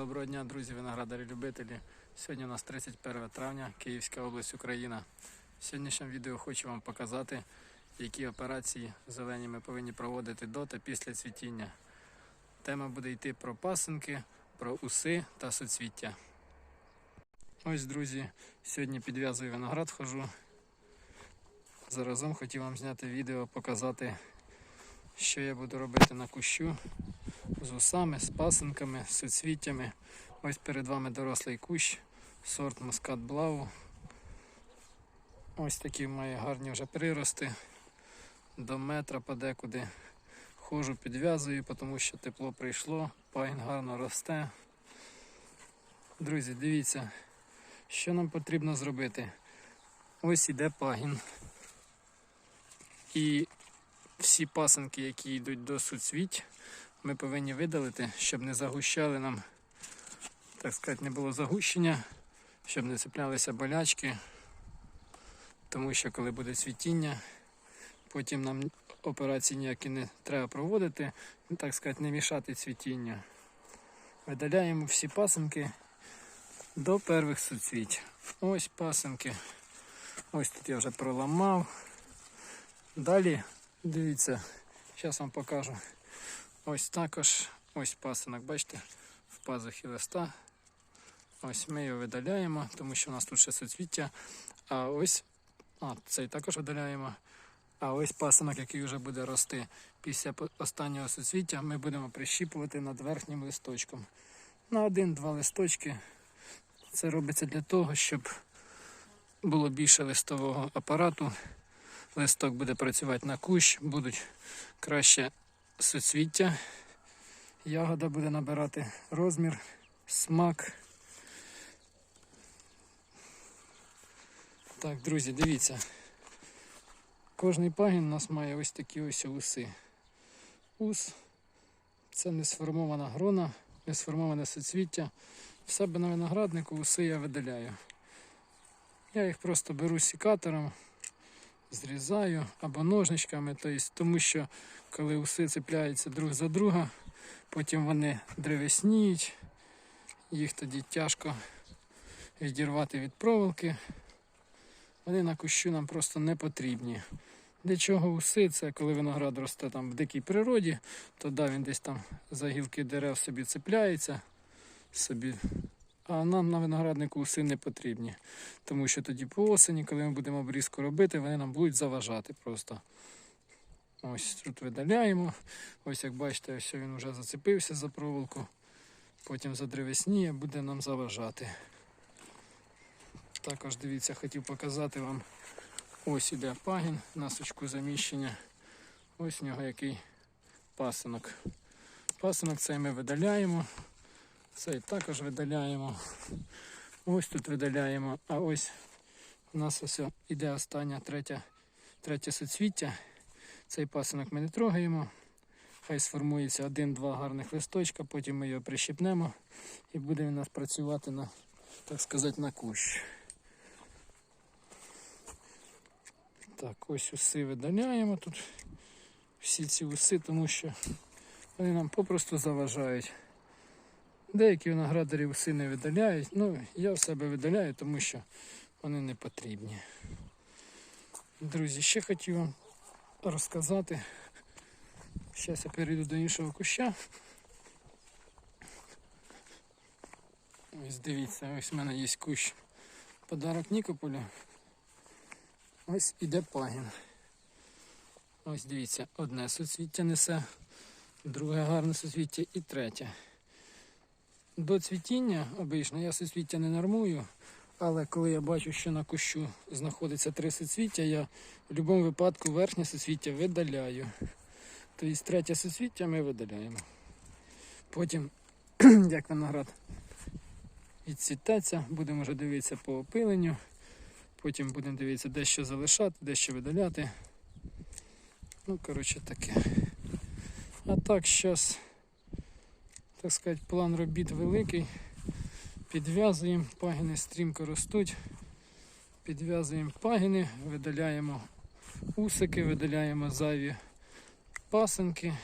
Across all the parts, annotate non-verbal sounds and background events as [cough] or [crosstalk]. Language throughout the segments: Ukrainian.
Доброго дня, друзі, виноградарі-любителі. Сьогодні у нас 31 травня, Київська область, Україна. В сьогоднішньому відео хочу вам показати, які операції зелені ми повинні проводити до та після цвітіння. Тема буде йти про пасинки, про уси та соцвіття. Ось, друзі, сьогодні підв'язую виноград хожу. Заразом хотів вам зняти відео, показати, що я буду робити на кущу з усами, з пасинками, з суцвіттями. Ось перед вами дорослий кущ, сорт мускат блау. Ось такі має гарні вже прирости. До метра подекуди. Хожу, підв'язую, тому що тепло прийшло, пагін гарно росте. Друзі, дивіться, що нам потрібно зробити. Ось іде пагін. І всі пасинки, які йдуть до суцвіть, ми повинні видалити, щоб не загущали нам, так сказати, не було загущення, щоб не цеплялися болячки. Тому що коли буде цвітіння, потім нам операції ніякі не треба проводити, так сказати, не мішати цвітіння. Видаляємо всі пасинки до перших суцвіть. Ось пасинки. Ось тут я вже проламав. Далі, дивіться, зараз вам покажу. Ось також ось пасинок, бачите, в пазухі листа. Ось ми його видаляємо, тому що у нас тут ще суцвіття. А ось, а, цей також видаляємо. А ось пасинок, який вже буде рости після останнього суцвіття, ми будемо прищіпувати над верхнім листочком. На один-два листочки. Це робиться для того, щоб було більше листового апарату. Листок буде працювати на кущ, будуть краще суцвіття. Ягода буде набирати розмір, смак. Так, друзі, дивіться. Кожний пагін у нас має ось такі ось уси. Ус це не сформована грона, не сформоване суцвіття. В себе на винограднику уси я видаляю. Я їх просто беру сікатором, зрізаю або ножничками, тому що коли уси цепляються друг за друга, потім вони древесніють, їх тоді тяжко відірвати від проволоки. Вони на кущу нам просто не потрібні. Для чого уси? Це коли виноград росте там в дикій природі, то да, він десь там за гілки дерев собі цепляється, собі. А нам на винограднику уси не потрібні. Тому що тоді по осені, коли ми будемо обрізку робити, вони нам будуть заважати просто. Ось тут видаляємо. Ось як бачите, ось він вже зацепився за проволоку. Потім задревесніє, буде нам заважати. Також дивіться, хотів показати вам. Ось іде пагін на сучку заміщення. Ось в нього який пасинок. Пасинок цей ми видаляємо. Цей також видаляємо. Ось тут видаляємо. А ось у нас ось іде остання третя, третє суцвіття. Цей пасинок ми не трогаємо. Хай сформується один-два гарних листочка, потім ми його прищипнемо і буде він у нас працювати на, так сказати, на кущ. Так, ось уси видаляємо тут. Всі ці уси, тому що вони нам попросту заважають. Деякі виноградарі уси не видаляють. Ну, я в себе видаляю, тому що вони не потрібні. Друзі, ще хотів вам розказати. Зараз я перейду до іншого куща. Ось дивіться, ось в мене є кущ подарок Нікополю. Ось іде пагін. Ось дивіться, одне суцвіття несе, друге гарне суцвіття і третє. До цвітіння обично я суцвіття не нормую, але коли я бачу, що на кущу знаходиться три суцвіття, я в будь-якому випадку верхнє суцвіття видаляю. Тобто третє суцвіття ми видаляємо. Потім, [clears throat] як виноград відцвітеться, будемо вже дивитися по опиленню. Потім будемо дивитися, де що залишати, де що видаляти. Ну, коротше таке. А так, зараз, так сказати, план робіт великий. Підв'язуємо, пагіни стрімко ростуть. Підв'язуємо пагіни, видаляємо усики, видаляємо зайві пасинки.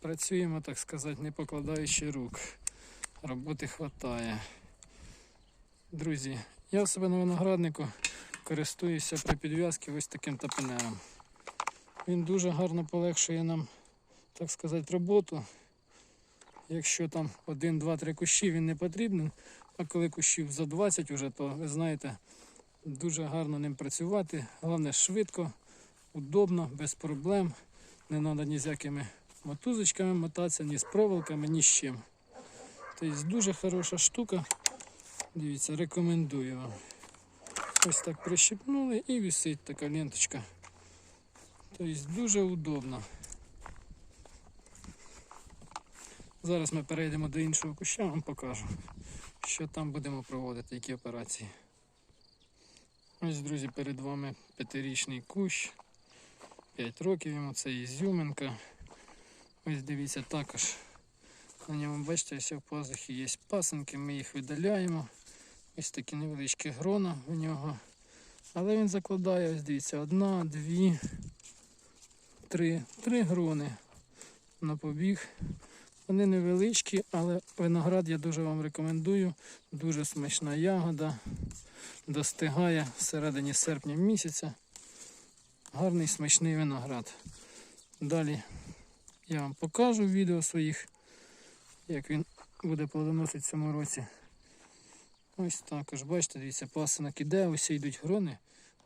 Працюємо, так сказати, не покладаючи рук. роботи хватає. Друзі, я в себе на винограднику користуюся при підв'язці ось таким тапенером. Він дуже гарно полегшує нам, так сказати, роботу. Якщо там один, два, три кущі він не потрібен, а коли кущів за 20 вже, то ви знаєте, дуже гарно ним працювати. Головне швидко, удобно, без проблем. Не треба ні з якими мотузочками мотатися, ні з проволоками, ні з чим. Тобто дуже хороша штука. Дивіться, рекомендую вам. Ось так прищипнули і висить така ленточка. Тобто дуже удобно. Зараз ми перейдемо до іншого куща, вам покажу, що там будемо проводити, які операції. Ось, друзі, перед вами п'ятирічний кущ. 5 років йому це ізюминка. Ось дивіться також. На ньому, бачите, ось в пазухі є пасинки, ми їх видаляємо. Ось такі невеличкі грона у нього. Але він закладає, ось дивіться, одна, дві, три. Три грони на побіг. Вони невеличкі, але виноград я дуже вам рекомендую. Дуже смачна ягода. Достигає всередині серпня місяця. Гарний смачний виноград. Далі я вам покажу відео своїх, як він буде плодоносити в цьому році. Ось також, бачите, дивіться, пасинок іде, ось йдуть грони.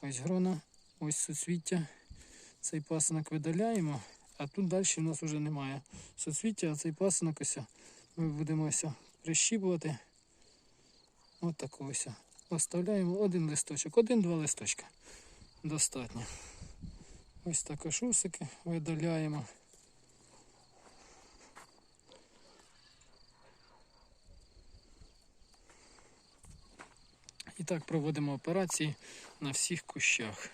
Ось грона, ось суцвіття. Цей пасинок видаляємо, а тут далі в нас вже немає суцвіття, а цей пасинок ось ми будемо ось прищіпувати. Ось такого ось. Оставляємо один листочок, один-два листочка. Достатньо. Ось також усики видаляємо. І так проводимо операції на всіх кущах.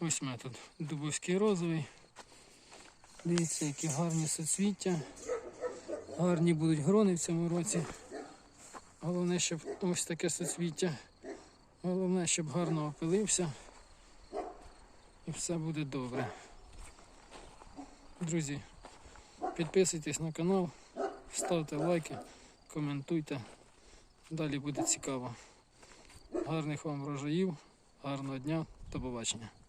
Ось метод дубовський розовий. Дивіться, які гарні соцвіття. Гарні будуть грони в цьому році. Головне, щоб ось таке соцвіття. Головне, щоб гарно опилився. І все буде добре. Друзі, підписуйтесь на канал, ставте лайки, коментуйте. Далі буде цікаво. Гарних вам врожаїв, гарного дня, до побачення.